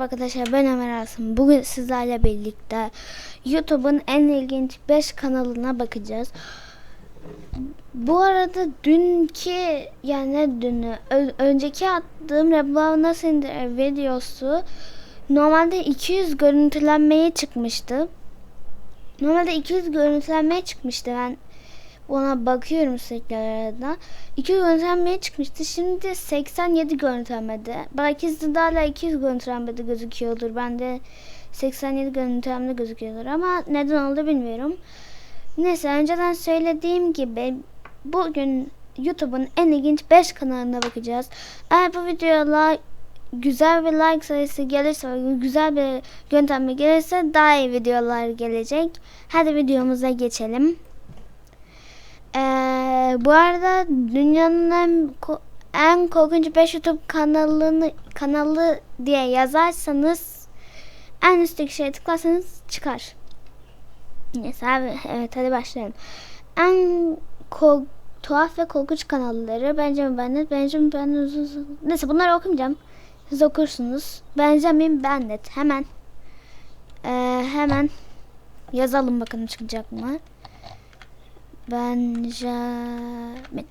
Merhaba arkadaşlar ben Ömer Asım. Bugün sizlerle birlikte YouTube'un en ilginç 5 kanalına bakacağız. Bu arada dünkü yani dünü önceki attığım Rebla Nasıl videosu normalde 200 görüntülenmeye çıkmıştı. Normalde 200 görüntülenmeye çıkmıştı. Ben ona bakıyorum sürekli arada. 200 görüntülenmeye çıkmıştı. Şimdi 87 görüntülenmedi. Belki sizde hala 200 görüntülenmede gözüküyordur. Bende 87 görüntülenmede gözüküyordur. Ama neden oldu bilmiyorum. Neyse önceden söylediğim gibi bugün YouTube'un en ilginç 5 kanalına bakacağız. Eğer bu videoya güzel bir like sayısı gelirse güzel bir yöntemle gelirse daha iyi videolar gelecek. Hadi videomuza geçelim. Ee, bu arada dünyanın en, en korkunç 5 YouTube kanalını kanalı diye yazarsanız en üstteki şeye tıklarsanız çıkar. Neyse abi evet hadi başlayalım. En ko- tuhaf ve korkunç kanalları Benjamin Bennett, Benjamin Bennett uzun uzun- Neyse bunları okumayacağım. Siz okursunuz. Benjamin Bennett hemen ee, hemen yazalım bakalım çıkacak mı. Benjamin.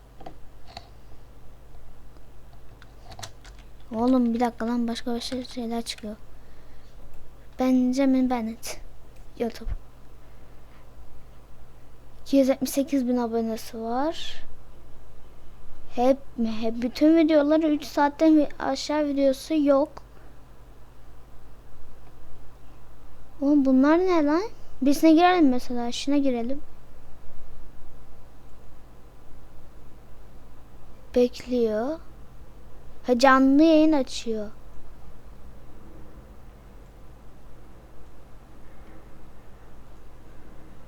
Oğlum bir dakika lan başka başka şeyler çıkıyor. Benjamin Bennett. YouTube. 278 bin abonesi var. Hep mi? Hep bütün videoları 3 saatten aşağı videosu yok. Oğlum bunlar ne lan? Birisine girelim mesela. Şuna girelim. Bekliyor. Ha canlı yayın açıyor.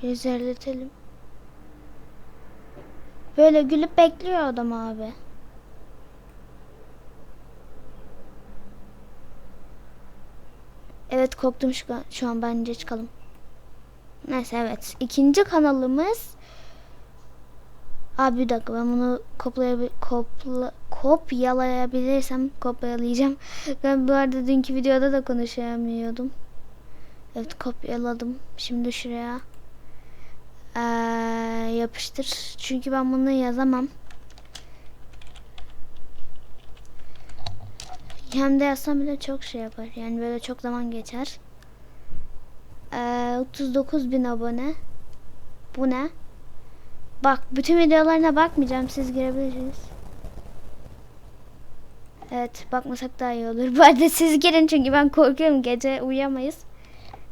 Rezerletelim. Böyle gülüp bekliyor adam abi. Evet korktum şu, an- şu an bence çıkalım. Neyse evet. İkinci kanalımız Abi bir dakika ben bunu kopla kopyalayabilirsem kopyalayacağım. Ben bu arada dünkü videoda da konuşamıyordum. Evet kopyaladım. Şimdi şuraya ee, yapıştır. Çünkü ben bunu yazamam. Hem de yazsam bile çok şey yapar. Yani böyle çok zaman geçer. Ee, 39 bin abone. Bu ne? Bak bütün videolarına bakmayacağım. Siz girebilirsiniz. Evet bakmasak daha iyi olur. Bu arada siz girin çünkü ben korkuyorum. Gece uyuyamayız.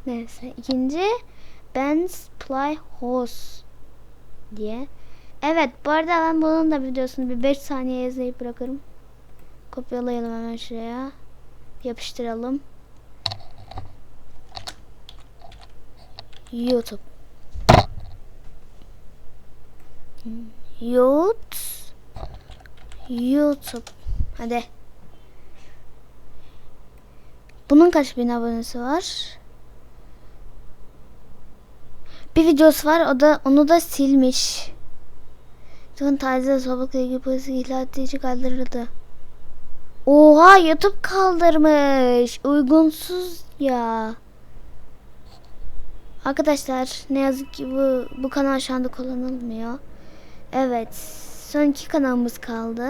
Neyse. ikinci Ben's Playhouse diye. Evet bu arada ben bunun da videosunu bir 5 saniye izleyip bırakırım. Kopyalayalım hemen şuraya. Yapıştıralım. YouTube. YouTube. YouTube. Hadi. Bunun kaç bin abonesi var? Bir videosu var. O da onu da silmiş. Bakın tacize sobakla ilgili polisi ihlal edici kaldırıldı. Oha YouTube kaldırmış. Uygunsuz ya. Arkadaşlar ne yazık ki bu bu kanal şu anda kullanılmıyor. Evet. Son iki kanalımız kaldı.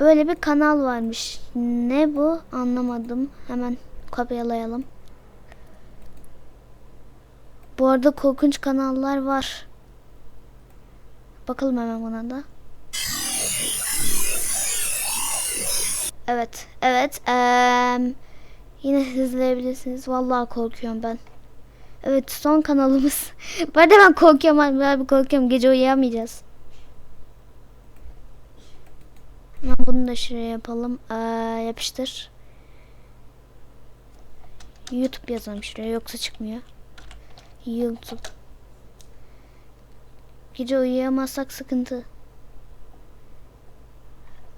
Böyle bir kanal varmış. Ne bu? Anlamadım. Hemen kopyalayalım. Bu arada korkunç kanallar var. Bakalım hemen buna da. Evet. Evet. Eee yine izleyebilirsiniz. Vallahi korkuyorum ben. Evet son kanalımız. Bu ben korkuyorum abi, abi korkuyorum. Gece uyuyamayacağız. Bunu da şuraya yapalım. Ee, yapıştır. YouTube yazalım şuraya yoksa çıkmıyor. YouTube. Gece uyuyamazsak sıkıntı.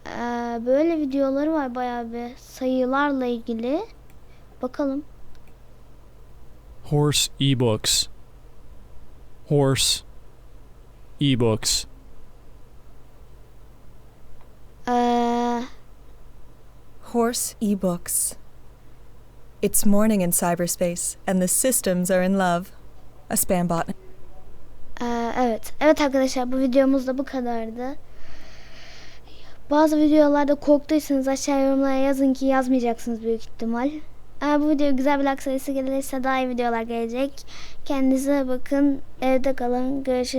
Ee, böyle videoları var bayağı bir sayılarla ilgili. Bakalım. Horse ebooks. Horse ebooks. Ee, Horse ebooks. It's morning in cyberspace, and the systems are in love. A spam bot. Ee, evet. Evet arkadaşlar bu videomuz da bu kadardı. Bazı videolarda korktuysanız aşağı yorumlara yazın ki yazmayacaksınız büyük ihtimal. Eğer bu video güzel bir like sayısı gelirse daha iyi videolar gelecek. Kendinize bakın. Evde kalın. Görüşürüz.